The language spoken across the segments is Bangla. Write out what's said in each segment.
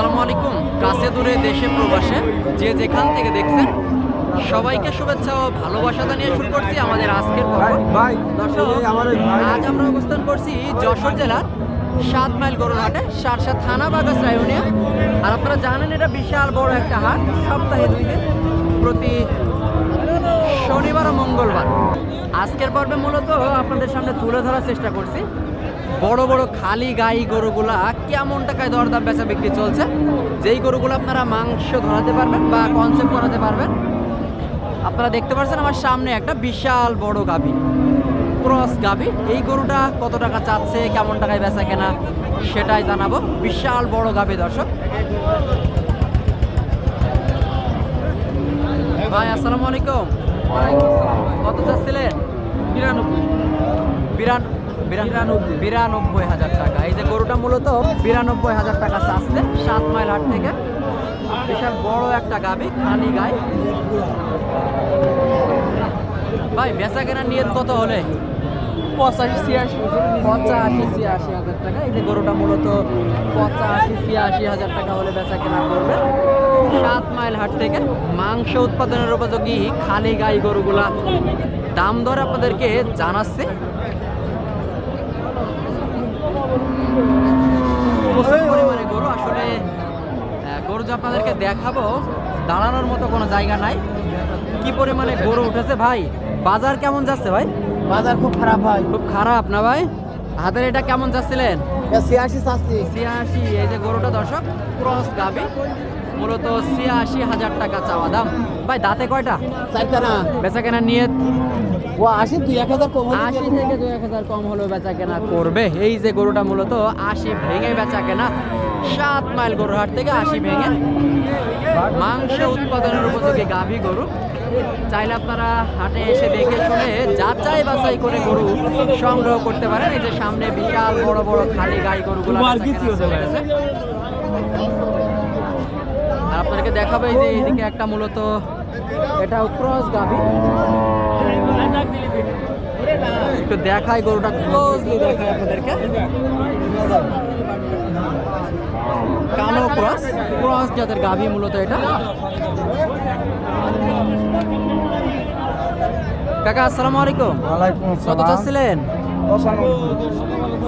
আসসালামু আলাইকুম। কাছে দূরে দেশে প্রবাসে যে যেখান থেকে দেখছেন সবাইকে শুভেচ্ছা ও ভালোবাসা জানিয়ে শুরু করছি আমাদের আজকের দর্শক আজ আমরা অবস্থান করছি যশোর জেলার সাত মাইল গরুরহাটে সারসা থানা বাগাস রায়নিয়া আর আপনারা জানেন এটা বিশাল বড় একটা হাট। সপ্তাহে দুই দিন প্রতি শনিবার ও মঙ্গলবার। আজকের পর্বে মূলত আপনাদের সামনে তুলে ধরার চেষ্টা করছি। বড় বড় খালি গাই গরুগুলা কেমন টাকায় দরদাম বেচা বিক্রি চলছে? যেই গরুগুলো আপনারা মাংস ধরাতে পারবেন বা কনসেপ্ট করাতে পারবেন আপনারা দেখতে পাচ্ছেন আমার সামনে একটা বিশাল বড় গাভী ক্রস গাভী। এই গরুটা কত টাকা চাচ্ছে কেমন টাকায় বেচা কেনা সেটাই জানাব। বিশাল বড় গাভী দর্শক। ভাই আসসালামু আলাইকুম। কত চাচ্ছিলেন? বিরানব্বই বিরান বিরানব্বই বিরানব্বই হাজার টাকা। এই যে গরুটা মূলত বিরানব্বই হাজার টাকা চাচ্ছে সাত মাইল হাট থেকে। বিশাল বড় একটা গাবি খালি গাই ভাই বেচা কেনার নিয়ত কত হলে? পঁচাশি ছিয়াশি পঁচাশি ছিয়াশি হাজার টাকা। এই যে গরুটা মূলত পঁচাশি ছিয়াশি হাজার টাকা হলে বেচা কেনা করবে। সাত মাইল হাট থেকে মাংস উৎপাদনের উপযোগী খালি গাই গরুগুলা। দাম দর আপনাদেরকে জানাচ্ছে প্রচুর পরিমাণে গরু আসলে আহ, গরু যে আপনাদেরকে দেখাবো। দাঁড়ানোর মতো কোনো জায়গা নাই। কি পরিমাণে গরু উঠেছে ভাই? বাজার কেমন যাচ্ছে ভাই? বাজার খুব খারাপ ভাই। খুব খারাপ না ভাই? হাতের এটা কেমন যাচ্ছিলেন? ছিয়াশি ছিয়াশি এই যে গরুটা দর্শক ক্রস গাবি মূলত ছিয়াশি হাজার টাকা চাওয়া দাম। ভাই দাঁতে কয়টা? বেচা কেনা নিয়ে ও আশি দুই এক হাজার কম আশি থেকে দুই এক হাজার কম হলেও বেচা কেনা করবে। এই যে গরুটা মূলত আশি ভেঙে বেচা কেনা সাত মাইল থেকে আশি ভেঙে মাংস উৎপাদনের উপযোগী গাভী গরু। চাইলে আপনারা হাটে এসে দেখে শুনে যাচাই বাছাই করে গরু সংগ্রহ করতে পারেন। এই যে সামনে বিশাল বড় বড় খালি গাই গরুগুলো আপনাদেরকে দেখাবো এই যে এদিকে একটা মূলত এটা ক্রস গাভী। একটু দেখাই গরুটা ক্লোজলি দেখাই আপনাদেরকে। কালো ক্রস ক্রস জাতের গাভী মূলত এটা। কাকা আসসালামু আলাইকুম। ওয়ালাইকুম কত চাচ্ছিলেন?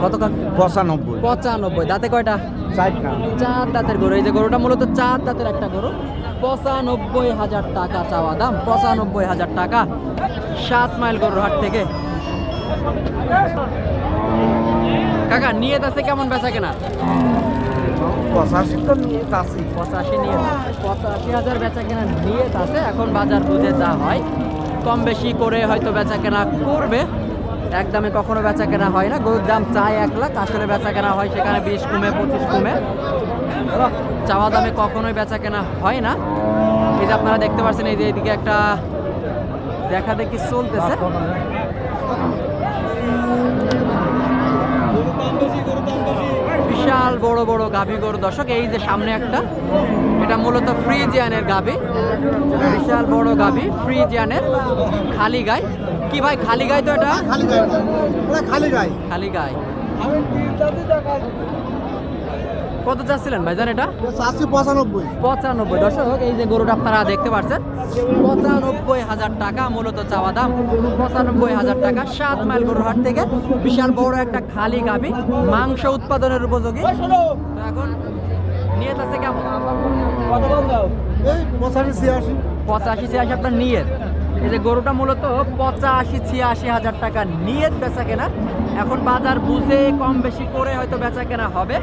কত পঁচানব্বই। পঁচানব্বই। দাঁতে কয়টা? চার দাঁতের গরু। এই যে গরুটা মূলত চার দাঁতের একটা গরু। পঁচানব্বই হাজার টাকা চাওয়া দাম পঁচানব্বই হাজার টাকা সাত মাইল গরুর হাট থেকে। কাকা নিয়ে আছে কেমন বেচা কেনা? পঁচাশি তো নিয়ে চাচ্ছি পঁচাশি নিয়ে পঁচাশি হাজার বেচা কেনা নিয়ত আছে এখন বাজার বুঝে যা হয়। কম বেশি করে হয়তো বেচা কেনা করবে। একদমে কখনো বেচা কেনা হয় না গরুর দাম চায় এক লাখ আসলে বেচা কেনা হয় সেখানে বিশ কমে পঁচিশ কমে। চাওয়া দামে কখনোই বেচা কেনা হয় না। এই যে আপনারা দেখতে পাচ্ছেন এই যে এইদিকে একটা দেখা দেখি চলতেছে। বিশাল বড় বড় গাভী গরু। দর্শক এই যে সামনে একটা এটা মূলত ফ্রিজিয়ানের গাভী। বিশাল বড় গাভী ফ্রিজিয়ানের খালি গায় কি ভাই খালি গাই তো এটা? খালি ওরা খালি গাই খালি গাই কত চাচ্ছিলেন ভাইজান এটা? চাচ্ছি পঁচানব্বই। পঁচানব্বই। দর্শক এই যে গরুটা আপনারা দেখতে পাচ্ছেন পঁচানব্বই হাজার টাকা মূলত চাওয়া দাম। পঁচানব্বই হাজার টাকা সাত মাইল গরুর হাট থেকে বিশাল বড় একটা খালি গাবি মাংস উৎপাদনের উপযোগী। এখন নিয়ে আছে কেমন? পঁচাশি ছিয়াশি। পঁচাশি ছিয়াশি আপনার নিয়ত। এই যে গরুটা মূলত পঁচাশি ছিয়াশি হাজার টাকা নিয়ে বেচা কেনা। এখন বাজার বুঝে কম বেশি করে হয়তো বেচা কেনা হবে।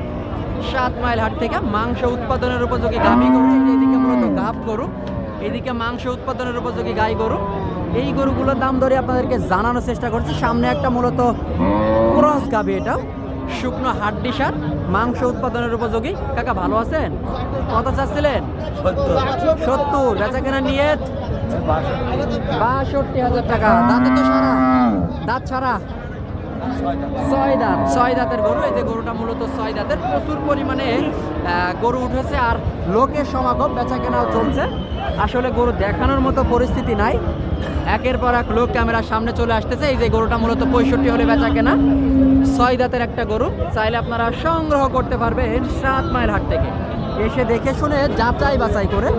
সাত মাইল হাট থেকে মাংস উৎপাদনের উপযোগী গাভী গরু এদিকে মূলত গাভ গরু, এদিকে মাংস উৎপাদনের উপযোগী গাই গরু। এই গরুগুলোর দাম ধরে আপনাদেরকে জানানোর চেষ্টা করছি। সামনে একটা মূলত ক্রস গাভী এটা। শুকনো হাড্ডি সার, মাংস উৎপাদনের উপযোগী। কাকা, ভালো আছেন? কত চাচ্ছিলেন? সত্তর। বেচা কেনা নিয়ে বাষট্টি হাজার টাকা। দাঁতে তো সারা। দাঁত ছাড়া। ছয় দাঁত। ছয় দাঁতের গরু, এই যে গরুটা মূলত ছয় দাঁতের। প্রচুর পরিমাণে গরু উঠেছে আর লোকের সমাগম বেচা কেনাও চলছে। আসলে গরু দেখানোর মতো পরিস্থিতি নাই। একের পর এক লোক ক্যামেরার সামনে চলে আসতেছে। এই যে গরুটা মূলত পঁয়ষট্টি হলে বেচা কেনা ছয় দাঁতের একটা গরু। চাইলে আপনারা সংগ্রহ করতে পারবেন সাত মাইল হাট থেকে। এসে দেখে শুনে যাচাই বাছাই করে।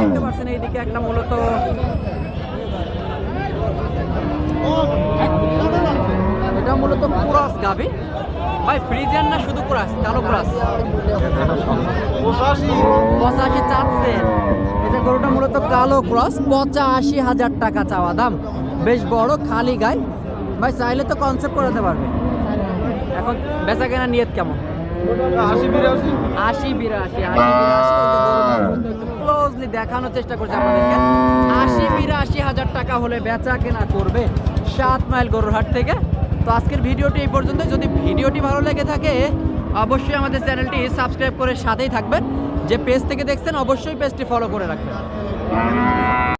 দেখতে পাচ্ছেন এইদিকে একটা মূলত এটা মূলত ক্রস গাবি? ভাই ফ্রিজিয়ান না শুধু ক্রস? কালো ক্রস? পঁচাশি। চাচ্ছেন। যে গরুটা মূলত কালো ক্রস পঁচাশি হাজার টাকা চাওয়া দাম। বেশ বড় খালি গায়ে। ভাই চাইলে তো কনসেপ্ট করাতে পারবে। এখন বেচা কেনা নিয়ত কেমন? আশি বিরাশি। আশি বিরাশি ক্লোজলি দেখানোর চেষ্টা করছে আপনাদেরকে। আশি বিরাশি হাজার টাকা হলে বেচা কেনা করবে সাত মাইল গরুর হাট থেকে। তো আজকের ভিডিওটি এই পর্যন্ত। যদি ভিডিওটি ভালো লেগে থাকে, অবশ্যই আমাদের চ্যানেলটি সাবস্ক্রাইব করে সাথেই থাকবেন। যে পেজ থেকে দেখছেন, অবশ্যই পেজটি ফলো করে রাখবেন।